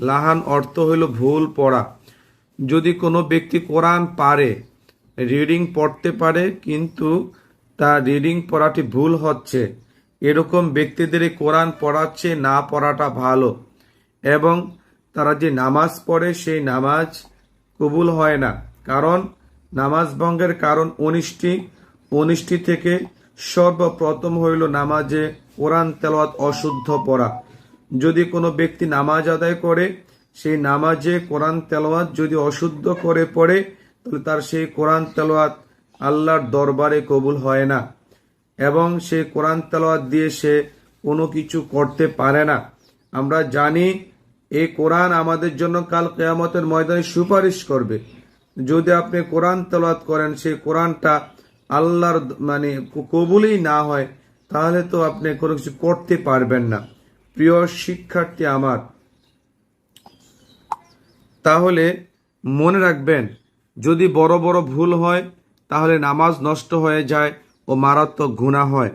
লাহান অর্থ হইল ভুল পড়া। যদি কোনো ব্যক্তি কোরআন পারে, রিডিং পড়তে পারে, কিন্তু তার রিডিং পড়াটি ভুল হচ্ছে, এরকম ব্যক্তিদের কোরআন পড়াচ্ছে না পড়াটা ভালো এবং তারা যে নামাজ পড়ে, সেই নামাজ কবুল হয় না। কারণ নামাজ ভঙ্গের কারণ উনিশটি উনিশটি থেকে সর্বপ্রথম হইল নামাজে কোরআন তেলাওয়াত অশুদ্ধ পড়া। যদি কোনো ব্যক্তি নামাজ আদায় করে, সেই নামাজে কোরআন তেলাওয়াত যদি অশুদ্ধ করে পড়ে, তাহলে তার সেই কোরআন তেলাওয়াত আল্লাহর দরবারে কবুল হয় না এবং সে কোরআন তেলাওয়াত দিয়ে সে কোনো কিছু করতে পারে না। আমরা জানি এই কোরআন আমাদের জন্য কাল কেয়ামতের ময়দানে সুপারিশ করবে। যদি আপনি কোরআন তেলাওয়াত করেন, সেই কোরআনটা আল্লাহর মানে কবুলই না হয়, তাহলে তো আপনি কোনো কিছু করতে পারবেন না। প্রিয় শিক্ষার্থী আমার, তাহলে মনে রাখবেন, যদি বড় বড় ভুল হয়, তাহলে নামাজ নষ্ট হয়ে যায় ও মারাত্মক গুণা হয়।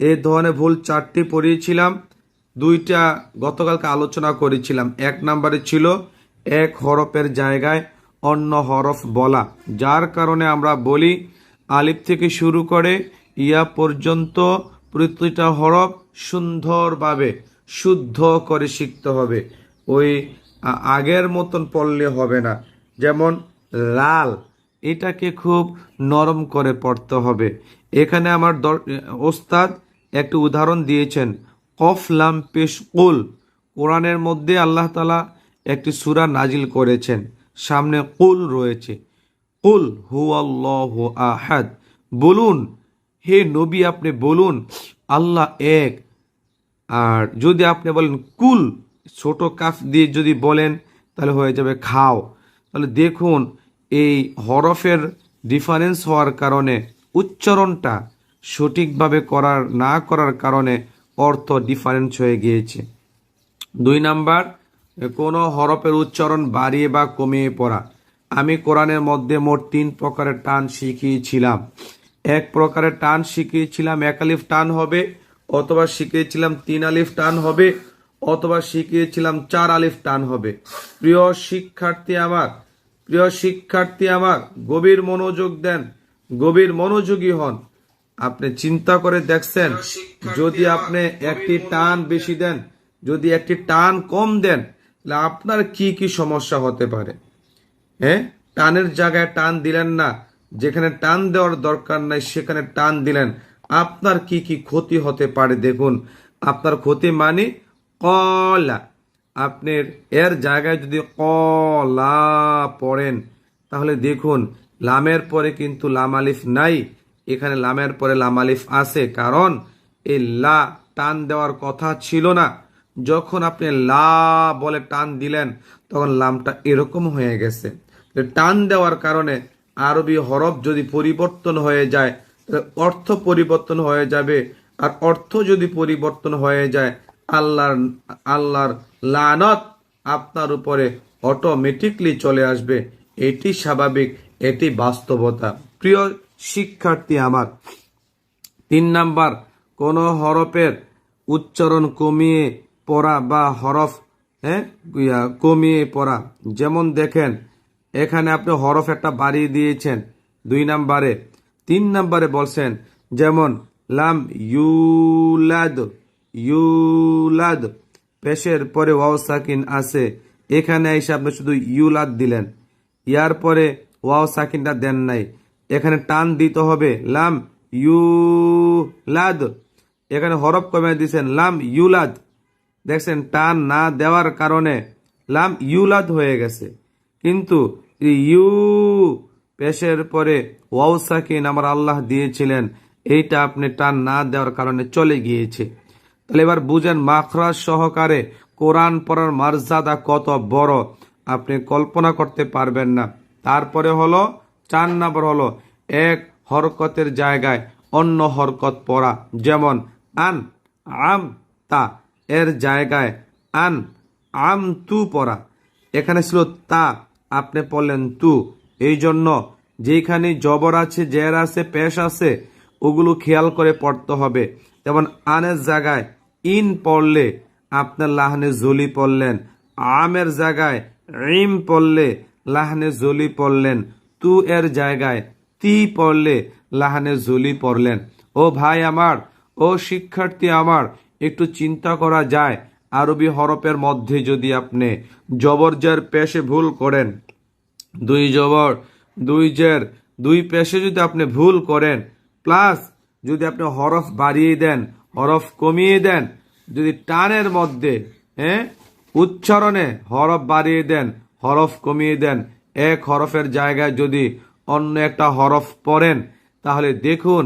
এই ধরনের ভুল চারটি পড়িয়েছিলাম, দুইটা গতকালকে আলোচনা করেছিলাম। এক নম্বরে ছিল এক হরফের জায়গায় অন্য হরফ বলা, যার কারণে আমরা বলি, আলিফ থেকে শুরু করে ইয়া পর্যন্ত প্রতিটা হরফ সুন্দরভাবে শুদ্ধ করে শিখতে হবে। ওই আগের মতন পড়লে হবে না। যেমন লাল, এটাকে খুব নরম করে পড়তে হবে। এখানে আমার দর- ওস্তাদ একটি উদাহরণ দিয়েছেন। কফ লাম পেশ কুল, কোরআনের মধ্যে আল্লাহ তালা একটি সূরা নাজিল করেছেন। সামনে কুল রয়েছে। কুল হু আল্লাহ আহাদ, বলুন, হে নবী আপনি বলুন, আল্লাহ এক আর যদি আপনি বলেন কুল, ছোট কাফ দিয়ে যদি বলেন, তাহলে হয়ে যাবে খাও। তাহলে দেখুন, এই হরফের ডিফারেন্স হওয়ার কারণে, উচ্চারণটা সঠিকভাবে করার, না করার কারণে অর্থ ডিফারেন্স হয়ে গিয়েছে। দুই নাম্বার, কোনো হরফের উচ্চারণ বাড়িয়ে বা কমিয়ে পড়া। আমি কোরআনের মধ্যে মোট তিন প্রকারের টান শিখিয়েছিলাম। এক প্রকারের টান শিখিয়েছিলাম, এক আলিফ টান হবে অথবা শিখিয়েছিলাম তিন আলিফ টান হবে অথবা শিখিয়েছিলাম চার আলিফ টান হবে। প্রিয় শিক্ষার্থী আমার প্রিয় শিক্ষার্থী আমার গভীর মনোযোগ দেন গভীর মনোযোগী হন। আপনি চিন্তা করে দেখছেন যদি আপনি একটি টান বেশি দেন যদি একটি টান কম দেন তাহলে আপনার কি কি সমস্যা হতে পারে? হ্যাঁ? টানের জায়গায় টান দিলেন না যেখানে টান দেওয়ার দরকার নাই সেখানে টান দিলেন। আপনার কি কি ক্ষতি হতে পারে দেখুন। আপনার ক্ষতি মানে কলা। আপনার এর জায়গায় যদি কলা পড়েন, তাহলে দেখুন, লামের পরে কিন্তু লাম আলিফ নাই। এখানে লামের পরে লাম আলিফ আছে, কারণ এই লা টান দেওয়ার কথা ছিল না। যখন আপনি লা বলে টান দিলেন, তখন লামটা এরকম হয়ে গেছে। টান দেওয়ার কারণে আরবি হরফ যদি পরিবর্তন হয়ে যায় অর্থ পরিবর্তন হয়ে যাবে। আর অর্থ যদি পরিবর্তন হয়ে যায়, আল্লাহর আল্লাহর লানত আপনার উপরে অটোমেটিকলি চলে আসবে। এটি স্বাভাবিক, এটি বাস্তবতা। প্রিয় শিক্ষার্থী আমার, তিন নাম্বার, কোন হরফের উচ্চারণ কমিয়ে পড়া বা হরফ হ্যাঁ কমিয়ে পড়া। যেমন দেখেন, এখানে আপনি হরফ একটা বাড়িয়ে দিয়েছেন, দুই নাম্বারে। তিন নাম্বারে বলছেন, যেমন, লাম ইউলাদ ইউলাদ, পেশের পরে ওয়াও সাকিন আছে, এখানে এসে আপনি শুধু ইউলাদ দিলেন, ইয়ার পরে ওয়াও সাকিনটা দেন নাই, এখানে টান দিতে হবে, লাম ইউলাদ, এখানে হরফ কমে দিয়েছেন, লাম ইউলাদ, দেখছেন, টান না দেওয়ার কারণে লাম ইউলাদ হয়ে গেছে, কিন্তু ইউ পেশের পরে ওয়াও সাকিন আমার আল্লাহ দিয়েছিলেন, এইটা আপনি টান না দেওয়ার কারণে চলে গিয়েছে। তাহলে এবার বুঝেন মাখরাজ সহকারে কোরআন পড়ার মর্যাদা কত বড়, আপনি কল্পনা করতে পারবেন না। তারপরে হলো, চার নম্বর হলো, এক হরকতের জায়গায় অন্য হরকত পড়া, যেমন আন, আম, তা, এর জায়গায় আন, আম তু পড়া। এখানে ছিল তা, আপনি পড়লেন তু। এই জন্য যেখানে জবর আছে, জের আছে, পেশ আছে, ওগুলো খেয়াল করে পড়তে হবে। যেমন আনের জায়গায় ইন পড়লে আপনার লাহানে জলি পড়লেন। আমের জায়গায় ইম পড়লে লাহানে জলি পড়লেন। তু এর জায়গায় তি পড়লে লাহানে জলি পড়লেন। ও ভাই আমার, ও শিক্ষার্থী আমার, একটু চিন্তা করা যায়। আরবি হরফের মধ্যে যদি আপনি জবরজার পেশে ভুল করেন দুই জবর, দুই জের, দুই পেশে যদি আপনি ভুল করেন, প্লাস যদি আপনি হরফ বাড়িয়ে দেন, হরফ কমিয়ে দেন, যদি টানের মধ্যে হ্যাঁ উচ্চারণে হরফ বাড়িয়ে দেন, হরফ কমিয়ে দেন, এক হরফের জায়গায় যদি অন্য একটা হরফ পড়েন, তাহলে দেখুন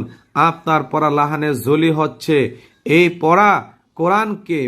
আপনার পড়া লাহানে জলি হচ্ছে, এই পড়া কোরআনকে,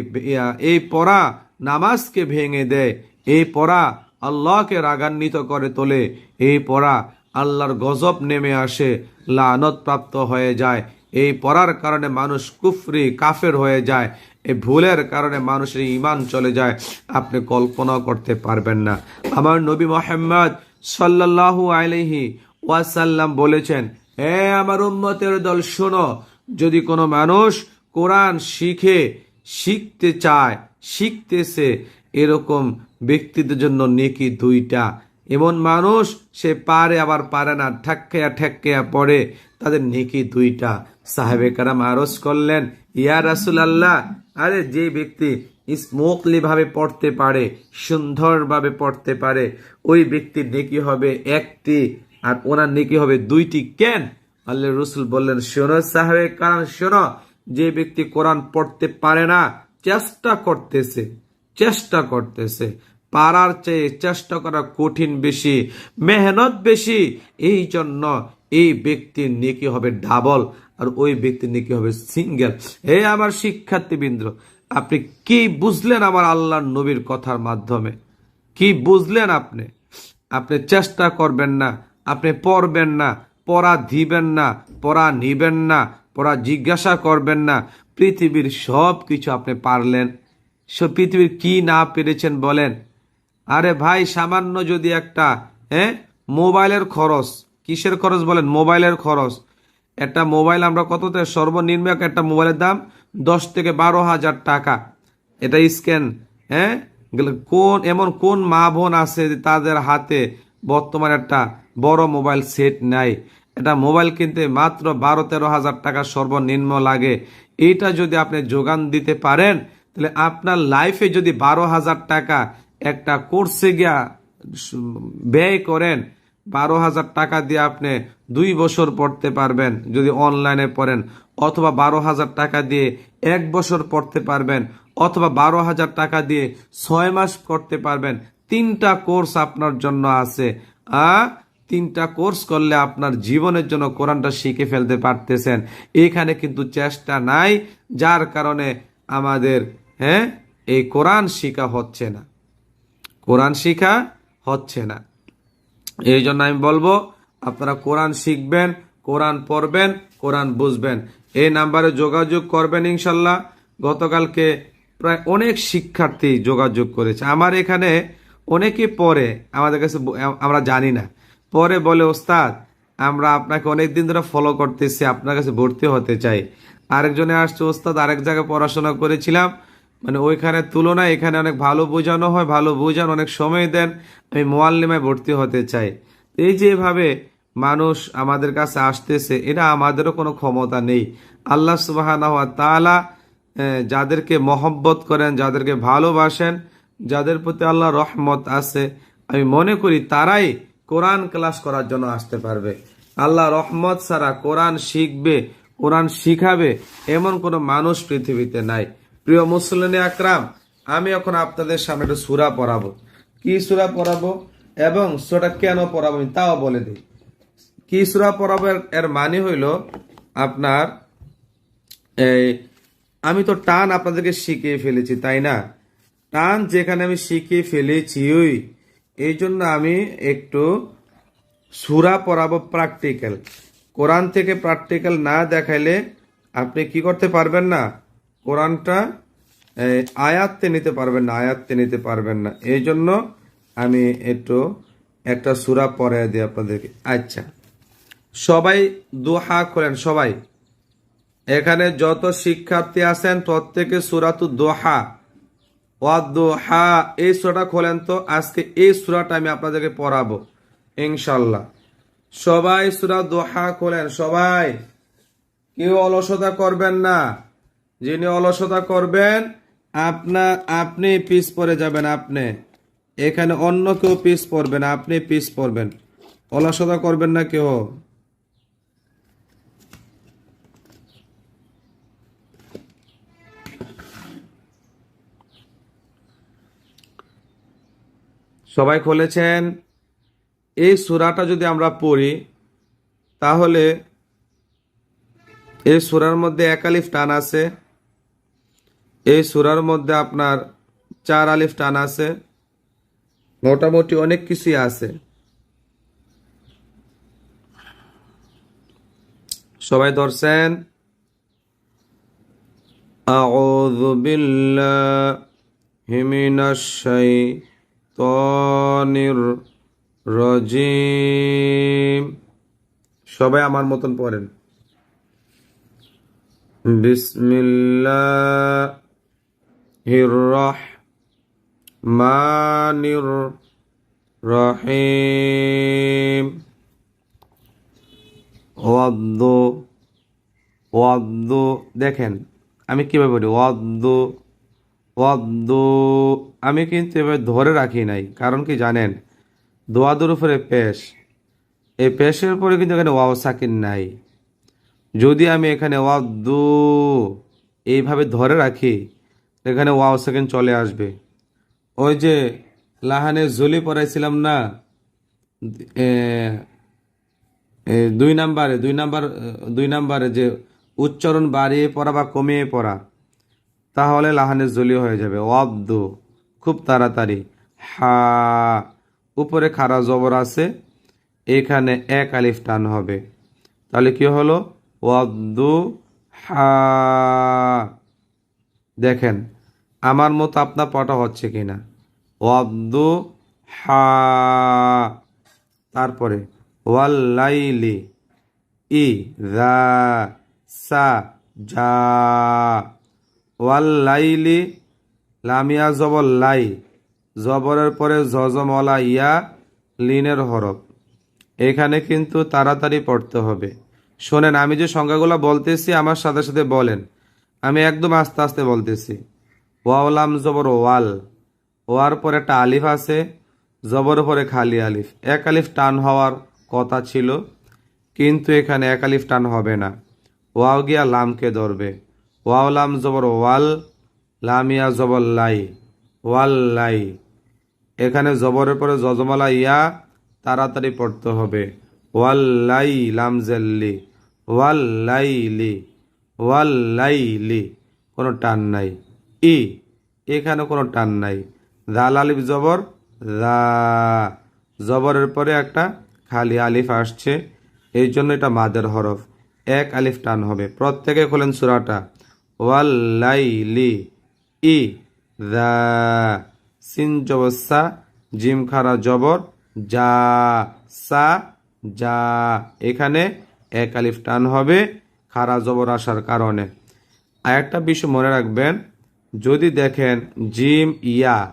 এই পড়া নামাজকে ভেঙে দেয়, এই পড়া আল্লাহকে রাগান্বিত করে তোলে। এই পড়া আল্লাহর গজব নেমে আসে লানত প্রাপ্ত হয়ে যায়। এই পড়ার কারণে মানুষ কুফরি, কাফের হয়ে যায়। এই ভুলের কারণে মানুষের ইমান চলে যায়। আপনি কল্পনা করতে পারবেন না। আমার নবী মোহাম্মদ সাল্লাল্লাহু আলাইহি ওয়াসাল্লাম বলেছেন হে আমার উম্মতের দল, শোনো, যদি কোনো মানুষ কোরআন শিখে, শিখতে চায়, শিখতেছে এরকম ব্যক্তিদের জন্য নেকি দুইটা। এমন মানুষ, সে পারে আবার পারে না, ঠেক্কেয়া ঠেক্কেয়া পড়ে। তাদের নেকি দুইটা। সাহেবে কারাম আরজ করলেন, ইয়া রাসুল আল্লাহ আরে যে ব্যক্তি স্মোকলি ভাবে পড়তে পারে, সুন্দরভাবে পড়তে পারে, ওই ব্যক্তির নেকি হবে একটি আর ওনার নেকি হবে দুইটি কেন? আল্লাহ রসুল বললেন, শোনো সাহেবে কারণ শোনো, যে ব্যক্তি কোরআন পড়তে পারে না, চেষ্টা করতেছে। চেষ্টা করতেছে। পারার চেয়ে চেষ্টা করা কঠিন বেশি, মেহনত বেশি। এই জন্য এই ব্যক্তির নেকি হবে ডাবল আর ওই ব্যক্তির নেকি হবে সিঙ্গেল। হে আমার শিক্ষার্থীবৃন্দ, আপনি কি বুঝলেন আমার আল্লাহর নবীর কথার মাধ্যমে? কি বুঝলেন আপনি? আপনি চেষ্টা করবেন না, আপনি পড়বেন না, পড়া দিবেন না, পড়া নিবেন না, পড়া জিজ্ঞাসা করবেন না। পৃথিবীর সব কিছু আপনি পারলেন। পৃথিবীর কি না পেরেছেন বলেন? আরে ভাই, সামান্য যদি একটা হ্যাঁ? মোবাইলের খরচ। কিসের খরচ বলেন? মোবাইলের খরচ। একটা মোবাইল আমরা কততে? সর্বনিম্ন একটা মোবাইলের দাম দশ থেকে বারো হাজার টাকা। এটা স্ক্যান হ্যাঁ? কোন, এমন কোন মা বোন আছে তাদের হাতে বর্তমানে একটা বড় মোবাইল সেট নাই? এটা মোবাইল কিনতে মাত্র বারো তেরো হাজার টাকা সর্বনিম্ন লাগে। এটা যদি আপনি যোগান দিতে পারেন তাহলে আপনার লাইফে যদি বারো হাজার টাকা একটা কোর্সে গিয়া ব্যয় করেন, বারো হাজার টাকা দিয়ে আপনি দুই বছর পড়তে পারবেন যদি অনলাইনে পড়েন, অথবা বারো হাজার টাকা দিয়ে এক বছর পড়তে পারবেন, অথবা বারো হাজার টাকা দিয়ে ছয় মাস করতে পারবেন, তিনটা কোর্স আপনার জন্য আছে। আ, তিনটা কোর্স করলে আপনার জীবনের জন্য কোরআনটা শিখে ফেলতে পারতেছেন। এখানে কিন্তু চেষ্টা নাই, যার কারণে আমাদের হ্যাঁ? এই কোরআন শিখা হচ্ছে না। কোরআন শিখা হচ্ছে না। এই জন্য আমি বলব, আপনারা কোরআন শিখবেন, কোরআন পড়বেন, কোরআন বুঝবেন। এই নাম্বারে যোগাযোগ করবেন ইনশাল্লাহ। গতকালকে প্রায় অনেক শিক্ষার্থী যোগাযোগ করেছে। আমার এখানে অনেকে পরে আমাদের কাছে আমরা জানি না। পরে বলে, ওস্তাদ, আমরা আপনাকে অনেক দিন ধরে ফলো করতেছি, আপনার কাছে ভর্তি হতে চাই। আরেকজনে আসছে ওস্তাদ আরেক জায়গায় পড়াশোনা করেছিলাম। মানে ওইখানে তুলনায় এখানে অনেক ভালো বোঝানো হয় ভালো বোঝান অনেক সময় দেন। আমি মোয়াল্লিমায় ভর্তি হতে চাই। এই যে এভাবে মানুষ আমাদের কাছে আসতেছে এটা আমাদেরও কোনো ক্ষমতা নেই। আল্লাহ সুবাহ আহ, যাদেরকে মহব্বত করেন যাদেরকে ভালোবাসেন যাদের প্রতি আল্লাহ রহমত আছে আমি মনে করি তারাই কোরআন ক্লাস করার জন্য আসতে পারবে। আল্লাহ রহমত ছাড়া কোরআন শিখবে কোরআন শিখাবে এমন কোনো মানুষ পৃথিবীতে নাই। প্রিয় মুসলিম আকরাম, আমি এখন আপনাদের সামনে একটা সুরা পড়াবো। কি সুরা পড়াবো এবং সুরাটা কেন পড়াবো তাও বলে দিই। কি সুরা পড়াবো এর মানে হইল আপনার, এই, আমি তো টান আপনাদেরকে শিখিয়ে ফেলেছি, তাই না? টান যেখানে আমি শিখিয়ে ফেলেছি ওই এই জন্য আমি একটু সুরা পড়াবো প্র্যাকটিক্যাল কোরআন থেকে প্র্যাকটিক্যাল না দেখাইলে আপনি কি করতে পারবেন না? কোরআনটা আয়াত্তে নিতে পারবেন না, আয়াত্তে নিতে পারবেন না। এই জন্য আমি একটু একটা সুরা পড়ে দিই আপনাদেরকে। আচ্ছা। সবাই দোহা করেন, সবাই। এখানে যত শিক্ষার্থী আছেন, প্রত্যেকে সুরাতু দোহা। ওয়াদ্দোহা এই সুরাটা খোলেন তো, আজকে এই সুরাটা আমি আপনাদেরকে পড়াবো ইনশাল্লাহ সবাই সুরা দোহা খোলেন, সবাই। কেউ অলসতা করবেন না। যিনি অলসতা করবেন, আপনা, আপনি পিস পরে যাবেন আপনি। এখানে অন্য কেউ পিস পড়বেন আপনি পিস পড়বেন অলসতা করবেন না কেউ। সবাই খুলেছেন? এই সুরাটা যদি আমরা পড়ি তাহলে এই সুরার মধ্যে এক আলিফ টান আছে এই সুরার মধ্যে আপনার চার আলিফ টান আছে মোটামুটি অনেক কিছুই আছে সবাই ধরছেন أعوذ بالله من الشيطان الرجيم সবাই আমার মতন পড়েন। বিসমিল্লাহির রহমানির রহিম ওয়াদ্দ ওয়াদ্দ। দেখেন, আমি কীভাবে বলি? ওয়াদ্দ ওয়াদ্দ। আমি কিন্তু এভাবে ধরে রাখি নাই। কারণ কি জানেন? দোয়াদুর উপরে পেশ। এই পেশের উপরে কিন্তু এখানে ওয়াও সাকিন নাই। যদি আমি এখানে ওয়াও দু এইভাবে ধরে রাখি, এখানে ওয়াও সাকিন চলে আসবে। ওই যে লাহানে জলি পড়াইছিলাম না দুই নাম্বারে, দুই নাম্বার, দুই নাম্বারে যে উচ্চারণ বাড়িয়ে পড়া বা কমিয়ে পড়া, তাহলে লাহানে জলি হয়ে যাবে। ওয়াবদু খুব তাড়াতাড়ি। হা উপরে খারা জবর আছে, এখানে এক আলিফ টান হবে। তাহলে কি হলো? ওয়াবদু হা। দেখেন, আমার মতো আপনার পটা হচ্ছে কিনা? ওয়াবদু হা। তারপরে ওয়াল্লাইলি ই দা সা যা ওয়াল্লাইলি লামিয়া জবর লাই। জবরের পরে জজমলা ইয়া লিনের হরফ। এখানে কিন্তু তাড়াতাড়ি পড়তে হবে। শোনেন, আমি যে সংখ্যাগুলো বলতেছি, আমার সাথে সাথে বলেন। আমি একদম আস্তে আস্তে বলতেছি। ওয়াওলাম জবর ওয়াল। ওয়ার পরে একটা আলিফ আছে, জবর পরে খালি আলিফ। এক আলিফ টান হওয়ার কথা ছিল, কিন্তু এখানে এক আলিফ টান হবে না। ওয়াও গিয়া লামকে ধরবে। ওয়াও লাম জবর ওয়াল লামিয়া জবর লাই। ওয়াল লাই এখানে জবরের পরে জজমালা ইয়া তাড়াতাড়ি পড়তে হবে। ওয়াল লাই লাম জেল্লি ওয়াল লাইলি ওয়াল লাইলি কোনো টান নাই। ই। এখানে কোনো টান নাই। দাল আলিফ জবর, দা। জবরের পরে একটা খালি আলিফ আসছে। এই জন্য এটা মাদের হরফ। এক আলিফ টান হবে। প্রত্যেকে খোলেন সুরাটা। ওয়াল্লাইলি। ই। দা সিন জবসা জিম খারা জবর যা সা যা এখানে এক আলিফ টান হবে খারা জবর আসার কারণে। আর একটা বিষয় মনে রাখবেন, যদি দেখেন জিম, ইয়া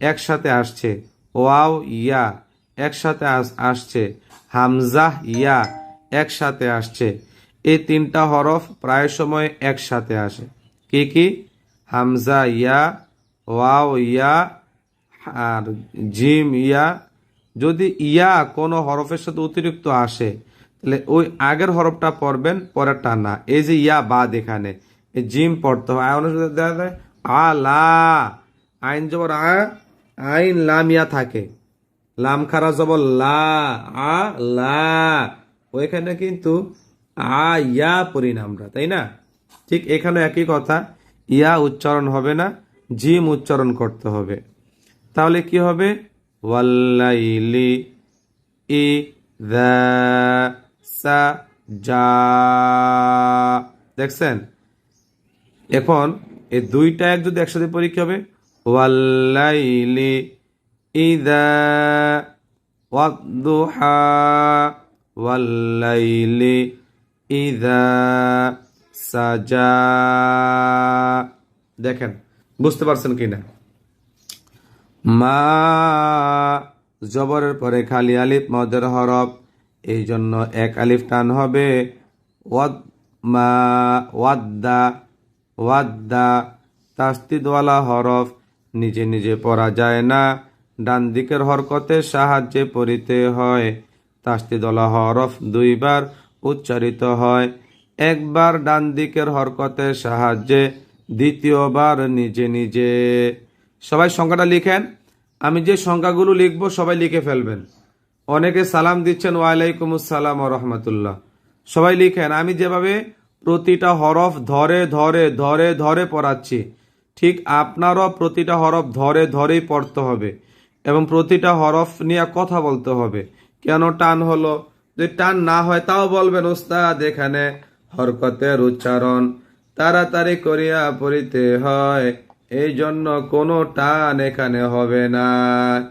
একসাথে আসছে, ওয়াও, ইয়া একসাথে আস- আসছে, হামজা, ইয়া একসাথে আসছে, এই তিনটা হরফ প্রায় সময় একসাথে আসে। কি কি? হামজা, ইয়া ওয়াও, ইয়া, আর জিম, ইয়া। যদি ইয়া কোনো হরফের সাথে অতিরিক্ত আসে, তাহলে ওই আগের হরফটা পড়বেন, পরেরটা না। এই যে ইয়া বাদ এখানে জিম পড়তে হয়। আর অনেক সময় দেখা যায়, আ, লা, আইন জবর আ, আইন লাম, ইয়া থাকে। লাম খারা জবর লা, আ, লা। ওইখানে কিন্তু আ, ইয়া পড়ি তাই না? ঠিক এখানে একই কথা, ইয়া উচ্চারণ হবে না। জিম উচ্চারণ করতে হবে। তাহলে কি হবে? ওয়াল্লাইলি ই সা যা দেখছেন? এখন এই দুইটা এক যদি একসাথে পড়ি কি হবে? ওয়াল্লাইলি ইদা ওয়াদ্দুহা ওয়াল্লাইলি ইদা সাজা দেখেন? বুঝতে পারছেন কিনা? মা জবরের পরে খালি আলিফ, মদের হরফ, এই জন্য এক আলিফ টান হবে। ওয়াদ মা, ওয়াদ্দা ওয়াদ্দা, তাস্তিদওয়ালা হরফ, নিজে নিজে পড়া যায় না। ডান দিকের হরকতের সাহায্যে পড়িতে হয়। তাস্তিদওয়ালা হরফ দুইবার উচ্চারিত হয়। একবার ডান দিকের হরকতের সাহায্যে দ্বিতীয়বার নিজে নিজে। সবাই সংখ্যাটা লিখেন। আমি যে সংখ্যাগুলো লিখব, সবাই লিখে ফেলবেন। অনেকে সালাম দিচ্ছেন, ওয়ালাইকুম আসসালাম রহমতুল্লাহ। সবাই লিখেন, আমি যেভাবে প্রতিটা হরফ ধরে ধরে ধরে ধরে পড়াচ্ছি, ঠিক আপনারও প্রতিটা হরফ ধরে ধরেই পড়তে হবে এবং প্রতিটা হরফ নিয়ে কথা বলতে হবে। কেন টান হলো? যদি টান না হয়, তাও বলবেন, ওস্তাদ, এখানে হরকতের উচ্চারণ তাড়াতাড়ি করিয়া পড়িতে হয়। এই জন্য কোনো টান এখানে হবে না।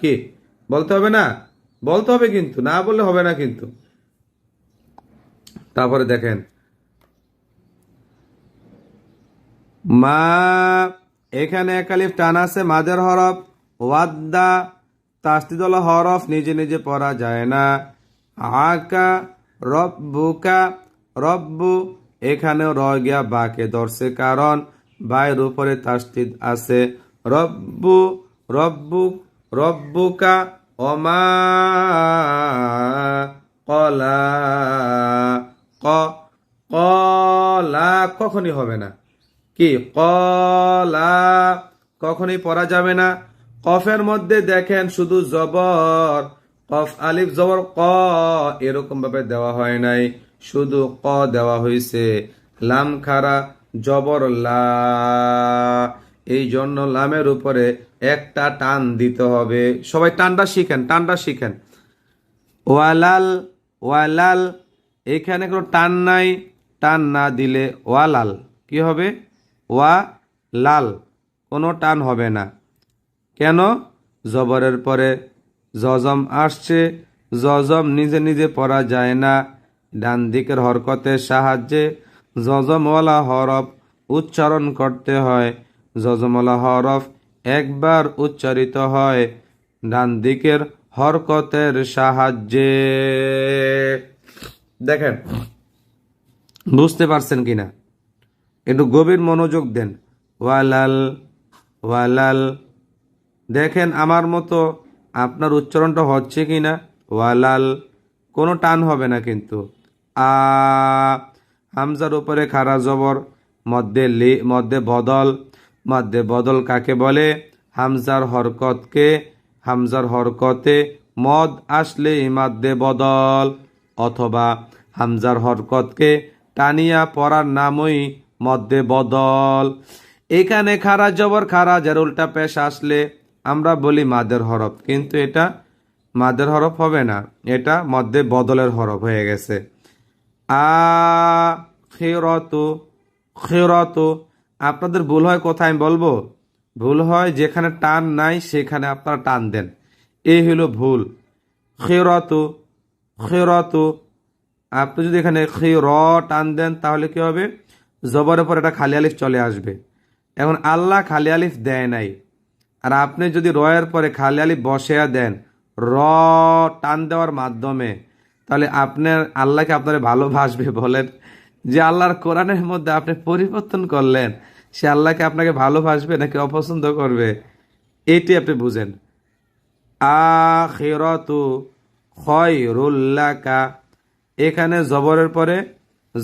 কি? বলতে হবে না? বলতে হবে কিন্তু, না বললে হবে না কিন্তু। তারপরে দেখেন। মা, এখানে একালিফ টান আছে মাদের হরফ। ওয়াদ্দা তাস্তিদল হরফ নিজে নিজে পড়া যায় না। আকা, রব্বুকা, রব্বু এখানেও র গিয়া বাকে ধরছে, কারণ বায়ের উপরে তাস্তিদ আছে। রব্বু রব্বু, রব্বুকা অমা কলা ক, কলা কখনই হবে না। কি? কলা কখনই পড়া যাবে না। কফের মধ্যে দেখেন শুধু জবর, কফ, আলিফ, জবর, ক, এরকম ভাবে দেওয়া হয় নাই। শুধু ক দেওয়া হয়েছে। লাম খারা জবর লা। এই জন্য লামের উপরে একটা টান দিতে হবে। সবাই টানটা শিখেন টানটা শিখেন। ওয়ালাল ওয়ালাল, এখানে কোনো টান নাই। টান না দিলে ওয়ালাল। কি হবে? ওয়া লাল কোনো টান হবে না। কেন? জবরের পরে জজম আসছে। জজম নিজে নিজে পড়া যায় না। ডান দিকের হরকতের সাহায্যে জজমওয়ালা হরফ উচ্চারণ করতে হয়। জজমওয়ালা হরফ একবার উচ্চারিত হয় ডান দিকের হরকতের সাহায্যে। দেখেন, বুঝতে পারছেন কিনা একটু গভীর মনোযোগ দেন। ওয়ালাল ওয়ালাল। দেখেন, আমার মতো আপনার উচ্চারণটা হচ্ছে কি না? ওয়ালাল। কোনো টান হবে না কিন্তু। হামজার উপরে খারা জবর, মধ্যে লি, মধ্যে বদল মধ্যে বদল কাকে বলে? হামজার হরকতকে, হামজার হরকতে মদ আসলে মাদ্দে বদল, অথবা হামজার হরকতকে টানিয়া পড়ার নামই মধ্যে বদল। এখানে খারা জবর, খারা যার উল্টা পেশ আসলে আমরা বলি মাদের হরফ, কিন্তু এটা মাদের হরফ হবে না, এটা মধ্যে বদলের হরফ হয়ে গেছে। আ খেরত। খেরত আপনাদের ভুল হয় কোথায় আমি বলব? ভুল হয় যেখানে টান নাই, সেখানে আপনারা টান দেন। এই হলো ভুল। খেরত খেরত। আপনি যদি এখানে খে র টান দেন, তাহলে কি হবে? জবরের পর একটা খালি আলিফ চলে আসবে। এখন আল্লাহ খালি আলিফ দেয় নাই। আর আপনি যদি রয়ের পরে খালি আলিফ বসেয়া দেন, র টান দেওয়ার মাধ্যমে তাহলে আপনার আল্লাহকে আপনার ভালোবাসবে বলেন? যে আল্লাহর কোরআনের মধ্যে আপনি পরিবর্তন করলেন, সে আল্লাহকে আপনাকে ভালোবাসবে নাকি অপছন্দ করবে? এটি আপনি বুঝেন। আখিরাতু এখানে জবরের পরে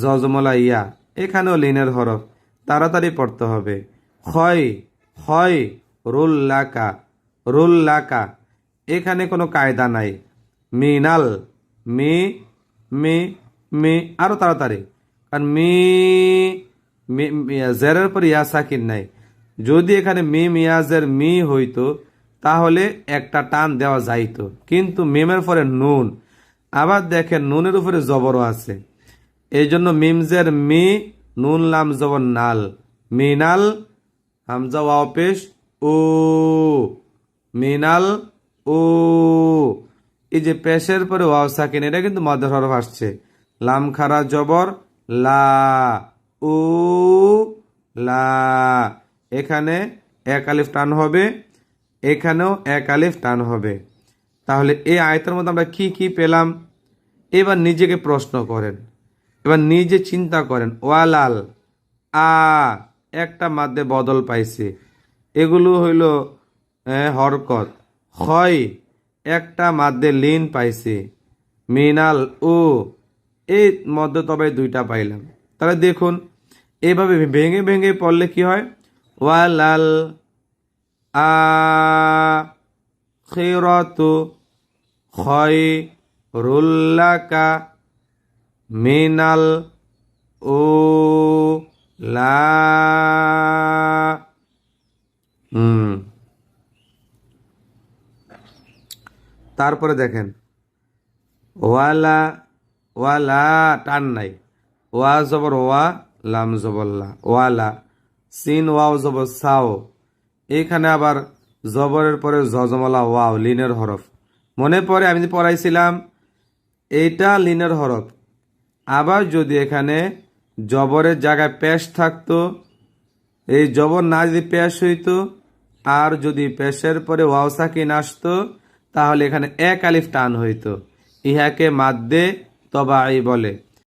জজমলা ইয়া এখানেও লিনের হরফ। তাড়াতাড়ি পড়তে হবে। হয় হয় রুল্লাকা রুল্লাকা এখানে কোনো কায়দা নাই। মিনাল মি, মে মে, আরও তাড়াতাড়ি। কারণ মে জেরের পর ইয়া সাকিন নাই। যদি এখানে মে মিয়াজের মি হইতো, তাহলে একটা টান দেওয়া যাইতো। কিন্তু মেমের পরে নুন। আবার দেখেন নুনের উপরে জবরও আছে। এই জন্য মিমজের মি, নুন, লাম, জবর, নাল। মিনাল হামজা ওয়াও, পেশ, ও। মিনাল ও। এই যে পেশের পরে ওয়াও সাকিন, এটা কিন্তু মধ্যে হরফ আসছে। লাম, খারা, জবর, লা, উ, লা। এখানে এক আলিফ টান হবে, এখানেও এক আলিফ টান হবে। তাহলে এই আয়তের মধ্যে আমরা কি কি পেলাম? এবার নিজেকে প্রশ্ন করেন। এবার নিজে চিন্তা করেন, ওয়ালাল, আ, একটা মাধ্যে বদল পাইছে। এগুলো হইল হরকত। হয় একটা মাধ্যে লিন পাইছে। মিনাল ও এই মধ্যে তবে দুইটা পাইলাম। তাহলে দেখুন এইভাবে ভেঙে ভেঙে পড়লে কি হয়? ওয়ালাল আ খিরতু রুল্লাকা মিনাল ও লা। হুম। তারপরে দেখেন, ওয়ালা ওয়ালা টান নাই। ওয়া জবর ওয়া, লাম জবল্লা ওয়ালা, সিন ওয়াও জবর সাও। এইখানে আবার জবরের পরে জজমলা ওয়াও, লিনের হরফ। মনে পড়ে, আমি পড়াইছিলাম, এইটা লিনের হরফ। আবার যদি এখানে জবরের জায়গায় পেশ থাকতো, এই জবর না যদি পেশ হইতো, আর যদি পেশের পরে ওয়াও সাকিন আসতো তাহলে এখানে এক আলিফ টান হইতো। ইহাকে মাদ্দে তবাই বলে।